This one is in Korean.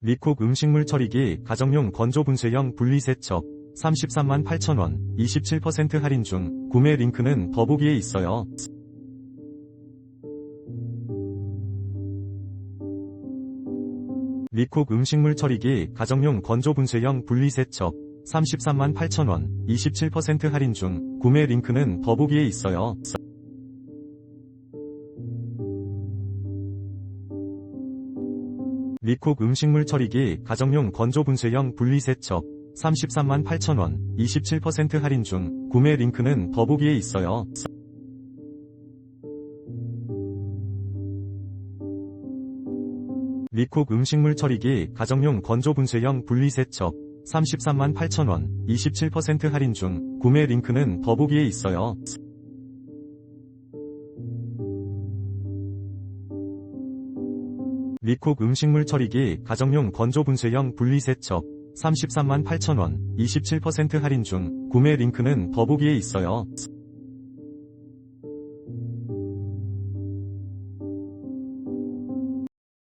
리콕 음식물 처리기 가정용 건조 분쇄형 분리세척 33만 8천원 27% 할인 중 구매 링크는 더보기에 있어요. 리콕 음식물 처리기 가정용 건조 분쇄형 분리세척 33만 8천원 27% 할인 중 구매 링크는 더보기에 있어요. 리콕 음식물 처리기 가정용 건조 분쇄형 분리세척 33만 8천원 27% 할인 중 구매 링크는 더보기에 있어요. 리콕 음식물 처리기 가정용 건조 분쇄형 분리세척 33만 8천원 27% 할인 중 구매 링크는 더보기에 있어요. 리콕 음식물 처리기 가정용 건조 분쇄형 분리세척 33만 8천원 27% 할인 중 구매 링크는 더보기에 있어요.